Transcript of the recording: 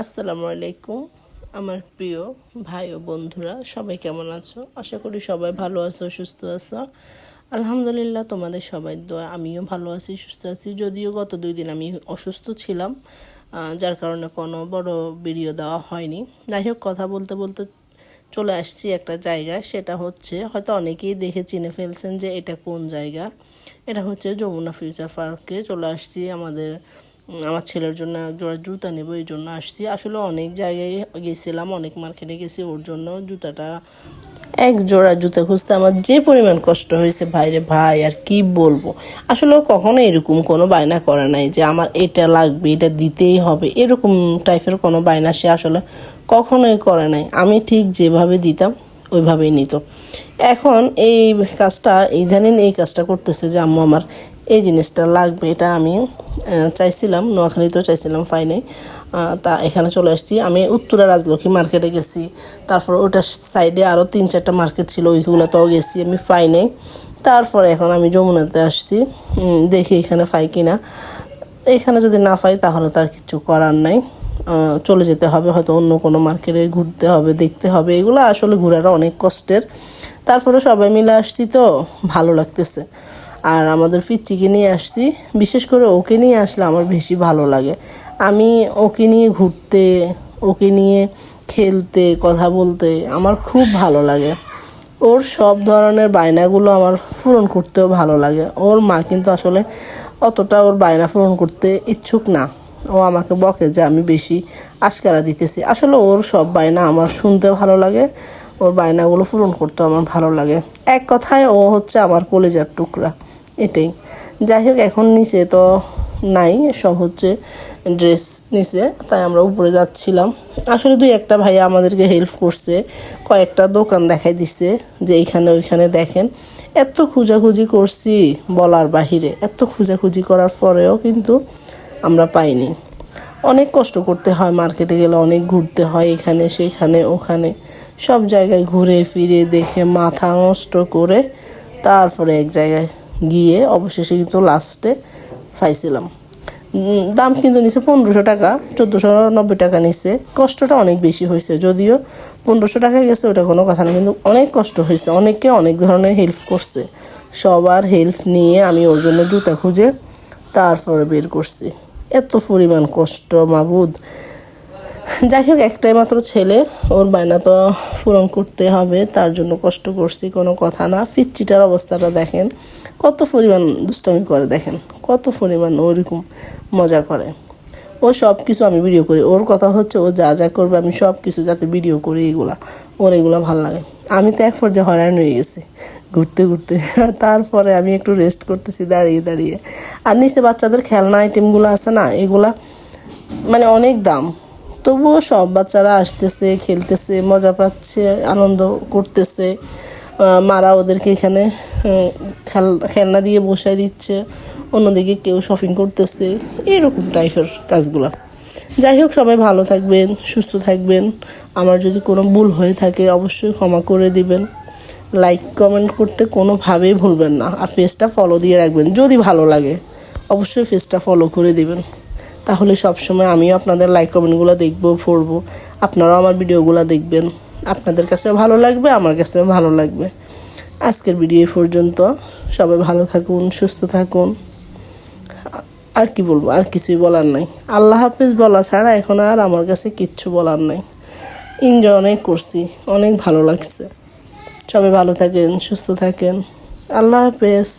আসসালামু আলাইকুম, আমার প্রিয় ভাই ও বন্ধুরা, সবাই কেমন আছো? আশা করি সবাই ভালো আছো, সুস্থ আছো। আলহামদুলিল্লাহ, তোমাদের সবাই দোয়া, আমিও ভালো আছি, সুস্থ আছি। যদিও গত দুই দিন আমি অসুস্থ ছিলাম যার কারণে কোনো বড় ভিডিও দেওয়া হয়নি। যাই হোক, কথা বলতে বলতে চলে আসছি একটা জায়গায়, সেটা হচ্ছে, হয়তো অনেকেই দেখে চিনে ফেলছেন যে এটা কোন জায়গা? এটা হচ্ছে যমুনা ফিউচার পার্কে চলে আসছি আমাদের আমার ছেলের জন্য জোড়া জুতা নেব, এই জন্য আসছি। আসলে অনেক জায়গায় গেছিলাম, অনেক মার্কেটে গেছি, ওর জন্য জুতাটা এক জোড়া জুতা খুঁজতে আমার যে পরিমাণ কষ্ট হয়েছে, ভাইরে ভাই, আর কি বলব? আসলে কখনো এরকম কোনো বায়না করে নাই যে আমার এটা লাগবে, এটা দিতেই হবে, এরকম টাইপের কোনো বায়না সে আসলে কখনোই করে নাই। আমি ঠিক যেভাবে দিতাম ওইভাবেই নিত। এখন এই কাজটা ইদানিং এই কাজটা করতেছে যে আম্মু আমার, এই জিনিসটা লাগবে, এটা আমি চাইছিলাম, নোয়াখালীতেও চাইছিলাম ফাইনে তা এখানে চলে আসছি। আমি উত্তরা রাজলক্ষ্মী মার্কেটে গেছি। তারপর ওটার সাইডে আরও তিন চারটা মার্কেট ছিল, ওইগুলোতেও গেছি আমি পাই নাই তারপরে এখন আমি যমুনাতে আসছি। দেখি এখানে পাই কিনা। এখানে যদি না পাই তাহলে তার কিছু করার নাই। চলে যেতে হবে, হয়তো অন্য কোনো মার্কেটে ঘুরতে হবে, দেখতে হবে। এগুলো আসলে ঘোরাটা অনেক কষ্টের। তারপরে সবাই মিলে আসছি তো, ভালো লাগতেছে। আর আমাদের পিচ্চিকে নিয়ে আসছি, বিশেষ করে ওকে নিয়ে আসলে আমার বেশি ভালো লাগে। আমি ওকে নিয়ে ঘুরতে, ওকে নিয়ে খেলতে, কথা বলতে আমার খুব ভালো লাগে। ওর সব ধরনের বায়নাগুলো আমার পূরণ করতেও ভালো লাগে। ওর মা কিন্তু আসলে অতটা ওর বায়না পূরণ করতে ইচ্ছুক না। ও আমাকে বকে যে আমি বেশি আশকারা দিতেছি। আসলে ওর সব বায়না আমার শুনতে ভালো লাগে, ওর বায়নাগুলো পূরণ করতে আমার ভালো লাগে। এক কথায় ও হচ্ছে আমার কলেজার টুকরা, এটাই। যাই হোক, এখন নিচে তো নাই, সব হচ্ছে ড্রেস নিচে, তাই আমরা উপরে যাচ্ছিলাম। আসলে দুই একটা ভাইয়া আমাদেরকে হেল্প করছে, কয়েকটা দোকান দেখাই দিছে, যে এইখানে ওইখানে দেখেন। এত খুঁজাখুঁজি করছি বলার বাহিরে, এত খুঁজাখুঁজি করার পরেও কিন্তু আমরা পাইনি। অনেক কষ্ট করতে হয়, মার্কেটে গেলে অনেক ঘুরতে হয়, এখানে, সেখানে, ওখানে। সব জায়গায় ঘুরে ফিরে দেখে মাথা নষ্ট করে তারপরে এক জায়গায় গিয়ে অবশেষে কিন্তু লাস্টে পাইছিলাম। দাম কিন্তু নিছে পনেরোশো টাকা, চোদ্দোশো নব্বই টাকা নিছে। কষ্টটা অনেক বেশি হয়েছে, যদিও পনেরোশো টাকা গেছে, ওটা কোনো কথা না, কিন্তু অনেক কষ্ট হয়েছে। অনেকে অনেক ধরনের হেল্প করছে। সবার হেল্প নিয়ে আমি ওর জন্য জুতা খুঁজে তারপরে বের করছি। এত পরিমাণ কষ্ট, মাবুদ। যাই হোক, একটাই মাত্র ছেলে, ওর বায়না তো পূরণ করতে হবে, তার জন্য কষ্ট করছি, কোনো কথা না। পিচ্চিটার অবস্থাটা দেখেন, কত পরিমাণ দুষ্টামি করে দেখেন, কত পরিমাণ ওরকম মজা করে। ও সব কিছু আমি ভিডিও করি, ওর কথা হচ্ছে ও যা যা করবে আমি সব কিছু যাতে ভিডিও করি, এগুলা, ওর এগুলো ভালো লাগে। আমি তো এক পর্যায়ে হয়রান হয়ে গেছি, ঘুরতে ঘুরতে। তারপরে আমি একটু রেস্ট করতেছি, দাঁড়িয়ে দাঁড়িয়ে। আর নিচে বাচ্চাদের খেলনা আইটেমগুলো আছে না, এগুলা মানে অনেক দাম। তবুও সব বাচ্চারা আসতেছে, খেলতেছে, মজা পাচ্ছে, আনন্দ করতেছে। মারা ওদেরকে এখানে খেল, খেলনা দিয়ে বসায় দিচ্ছে। অন্যদিকে কেউ শপিং করতেছে, এরকম টাইপের কাজগুলো। যাই হোক, সবাই ভালো থাকবেন, সুস্থ থাকবেন। আমার যদি কোনো ভুল হয়ে থাকে, অবশ্যই ক্ষমা করে দিবেন। লাইক কমেন্ট করতে কোনোভাবেই ভুলবেন না। আর ফেসটা ফলো দিয়ে রাখবেন, যদি ভালো লাগে, অবশ্যই ফেসটা ফলো করে দিবেন। তাহলে সবসময় আমিও আপনাদের লাইক কমেন্টগুলো দেখব, পড়ব। আপনারাও আমার ভিডিওগুলো দেখবেন। আপনাদের কাছেও ভালো লাগবে, আমার কাছেও ভালো লাগবে। আজকের ভিডিও পর্যন্ত। সবাই ভালো থাকুন, সুস্থ থাকুন। আর কি বলব? আর কিছুই বলার নাই। আল্লাহ হাফিজ বলা ছাড়া এখন আর আমার কাছে কিচ্ছু বলার নাই। এনজয় অনেক করছি, অনেক ভালো লাগছে। সবাই ভালো থাকেন, সুস্থ থাকেন। আল্লাহ হাফেজ।